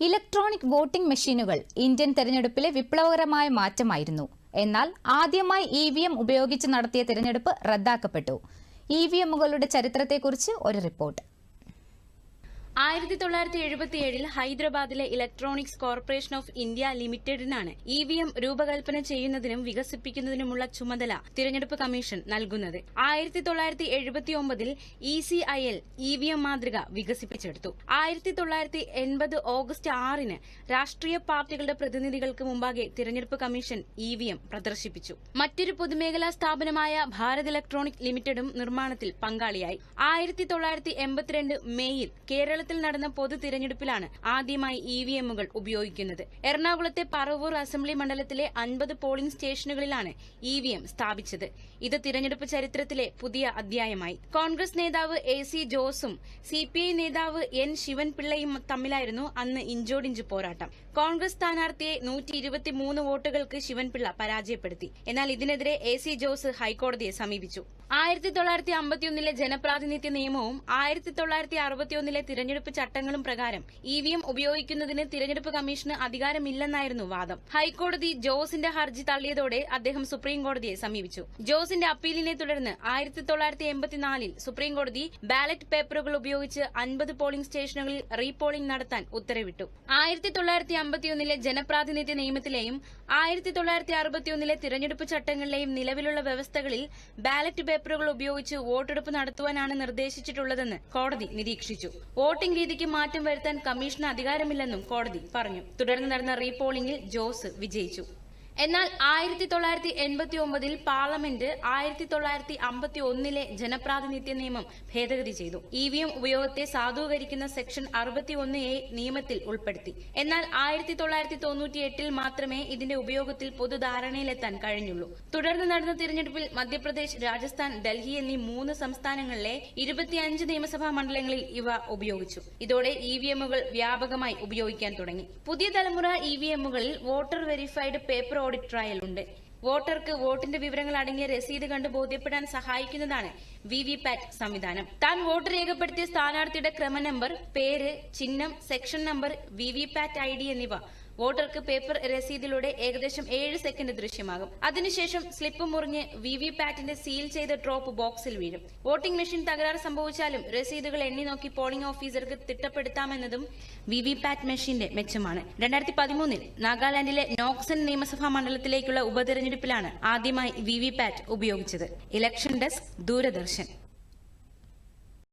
Electronic voting മെഷീനുകൾ Indian തെരഞ്ഞെടുപ്പിലെ വിപ്ലവകരമായ മാറ്റമായിരുന്നു. എന്നാൽ ആദ്യമായി ഇ വി എം ഉപയോഗിച്ച് നടത്തിയ തെരഞ്ഞെടുപ്പ് റദ്ദാക്കപ്പെട്ടു. ഇ വി എമ്മുകളുടെ ചരിത്രത്തെക്കുറിച്ച് ഒരു റിപ്പോർട്ട്. ആയിരത്തി തൊള്ളായിരത്തി എഴുപത്തിയേഴിൽ ഹൈദരാബാദിലെ ഇലക്ട്രോണിക്സ് കോർപ്പറേഷൻ ഓഫ് ഇന്ത്യ ലിമിറ്റഡിനാണ് ഇ വി എം രൂപകൽപ്പന ചെയ്യുന്നതിനും വികസിപ്പിക്കുന്നതിനുമുള്ള ചുമതല തിരഞ്ഞെടുപ്പ് കമ്മീഷൻ നൽകുന്നത്. ആയിരത്തി തൊള്ളായിരത്തി എഴുപത്തി ഒമ്പതിൽ E C I L E V M മാതൃക വികസിപ്പിച്ചെടുത്തു. ആയിരത്തി തൊള്ളായിരത്തി എൺപത് ഓഗസ്റ്റ് ആറിന് രാഷ്ട്രീയ പാർട്ടികളുടെ പ്രതിനിധികൾക്ക് മുമ്പാകെ തിരഞ്ഞെടുപ്പ് കമ്മീഷൻ ഇ വി എം പ്രദർശിപ്പിച്ചു. മറ്റൊരു പൊതുമേഖലാ സ്ഥാപനമായ ഭാരത് ഇലക്ട്രോണിക് ലിമിറ്റഡും നിർമ്മാണത്തിൽ പങ്കാളിയായി. ആയിരത്തി തൊള്ളായിരത്തി എൺപത്തിരണ്ട് മെയ്യിൽ കേരളത്തിൽ നടന്ന പൊതു തിരഞ്ഞെടുപ്പിലാണ് ആദ്യമായി ഇ വി എമ്മുകൾ ഉപയോഗിക്കുന്നത്. എറണാകുളത്തെ പറവൂർ അസംബ്ലി മണ്ഡലത്തിലെ അൻപത് പോളിംഗ് സ്റ്റേഷനുകളിലാണ് ഇ വി എം സ്ഥാപിച്ചത്. ഇത് തിരഞ്ഞെടുപ്പ് ചരിത്രത്തിലെ പുതിയ അധ്യായമായി. കോൺഗ്രസ് നേതാവ് എ സി ജോസും സി പി ഐ നേതാവ് എൻ ശിവൻപിള്ളയും തമ്മിലായിരുന്നു അന്ന് ഇഞ്ചോടിഞ്ച് പോരാട്ടം. കോൺഗ്രസ് സ്ഥാനാർത്ഥിയെ നൂറ്റി ഇരുപത്തിമൂന്ന് വോട്ടുകൾക്ക് ശിവൻപിള്ള പരാജയപ്പെടുത്തി. എന്നാൽ ഇതിനെതിരെ എ സി ജോസ് ഹൈക്കോടതിയെ സമീപിച്ചു. ആയിരത്തി തൊള്ളായിരത്തി അമ്പത്തിയൊന്നിലെ ജനപ്രാതിനിധ്യ നിയമവും ആയിരത്തി തൊള്ളായിരത്തി അറുപത്തിയൊന്നിലെ തിരഞ്ഞെടുപ്പ് ചട്ടങ്ങളും പ്രകാരം ഇ വി എം ഉപയോഗിക്കുന്നതിന് തിരഞ്ഞെടുപ്പ് കമ്മീഷന് അധികാരമില്ലെന്നായിരുന്നു വാദം. ഹൈക്കോടതി ജോസിന്റെ ഹർജി തള്ളിയതോടെ അദ്ദേഹം സുപ്രീം കോടതിയെ സമീപിച്ചു. ജോസിന്റെ അപ്പീലിനെ തുടർന്ന് ആയിരത്തി തൊള്ളായിരത്തി എൺപത്തിനാലിൽ സുപ്രീംകോടതി ബാലറ്റ് പേപ്പറുകൾ ഉപയോഗിച്ച് അൻപത് പോളിംഗ് സ്റ്റേഷനുകളിൽ റീപോളിംഗ് നടത്താൻ ഉത്തരവിട്ടു. ആയിരത്തി തൊള്ളായിരത്തി അമ്പത്തിയൊന്നിലെ ജനപ്രാതിനിധ്യ നിയമത്തിലെയും ആയിരത്തി തൊള്ളായിരത്തി അറുപത്തിയൊന്നിലെ തിരഞ്ഞെടുപ്പ് ചട്ടങ്ങളിലെയും നിലവിലുള്ള വ്യവസ്ഥകളിൽ ബാലറ്റ് പേപ്പറുകൾ ഉപയോഗിച്ച് വോട്ടെടുപ്പ് നടത്തുവാനാണ് നിർദ്ദേശിച്ചിട്ടുള്ളതെന്ന് കോടതി നിരീക്ഷിച്ചു. വോട്ടിംഗ് രീതിക്ക് മാറ്റം വരുത്താൻ കമ്മീഷന് അധികാരമില്ലെന്നും കോടതി പറഞ്ഞു. തുടർന്ന് നടന്ന റീപോളിംഗിൽ ജോസ് വിജയിച്ചു. എന്നാൽ ആയിരത്തി തൊള്ളായിരത്തി എൺപത്തി ഒമ്പതിൽ പാർലമെന്റ് ആയിരത്തി തൊള്ളായിരത്തി അമ്പത്തി ഒന്നിലെ ജനപ്രാതിനിധ്യ നിയമം ഭേദഗതി ചെയ്തു. ഇ വി എം ഉപയോഗത്തെ സാധൂകരിക്കുന്ന സെക്ഷൻ അറുപത്തി ഒന്ന് എ നിയമത്തിൽ ഉൾപ്പെടുത്തി. എന്നാൽ ആയിരത്തി തൊള്ളായിരത്തി തൊണ്ണൂറ്റി എട്ടിൽ മാത്രമേ ഇതിന്റെ ഉപയോഗത്തിൽ പൊതുധാരണയിലെത്താൻ കഴിഞ്ഞുള്ളൂ. തുടർന്ന് നടന്ന തിരഞ്ഞെടുപ്പിൽ മധ്യപ്രദേശ് രാജസ്ഥാൻ ഡൽഹി എന്നീ മൂന്ന് സംസ്ഥാനങ്ങളിലെ ഇരുപത്തിയഞ്ച് നിയമസഭാ മണ്ഡലങ്ങളിൽ ഇവ ഉപയോഗിച്ചു. ഇതോടെ ഇ വി എമ്മുകൾ വ്യാപകമായി ഉപയോഗിക്കാൻ തുടങ്ങി. പുതിയ തലമുറ E V എമ്മുകളിൽ voter verified paper audit trail ഉണ്ട്. വോട്ടർക്ക് വോട്ടിന്റെ വിവരങ്ങൾ അടങ്ങിയ രസീത് കണ്ട് ബോധ്യപ്പെടാൻ സഹായിക്കുന്നതാണ് വി വി പാറ്റ് സംവിധാനം. താൻ വോട്ട് രേഖപ്പെടുത്തിയ സ്ഥാനാർത്ഥിയുടെ ക്രമ നമ്പർ പേര് ചിഹ്നം section number V V PAT I D എന്നിവ. വോട്ടർക്ക് പേപ്പർ രസീതിലൂടെ ഏകദേശം ഏഴ് സെക്കൻഡ് ദൃശ്യമാകും. അതിനുശേഷം സ്ലിപ്പ് മുറിഞ്ഞ് വി വി പാറ്റിന്റെ സീൽ ചെയ്ത ഡ്രോപ്പ് ബോക്സിൽ വീഴും. വോട്ടിംഗ് മെഷീൻ തകരാർ സംഭവിച്ചാലും രസീതുകൾ എണ്ണി നോക്കി പോളിംഗ് ഓഫീസർക്ക് തിട്ടപ്പെടുത്താമെന്നതും വി വി പാറ്റ് മെഷീന്റെ മെച്ചമാണ്. രണ്ടായിരത്തി പതിമൂന്നിൽ നാഗാലാൻഡിലെ നോക്സൺ നിയമസഭാ മണ്ഡലത്തിലേക്കുള്ള ഉപതെരഞ്ഞെടുപ്പിലാണ് ആദ്യമായി വി വി പാറ്റ് ഉപയോഗിച്ചത്. Election desk Doordarshan.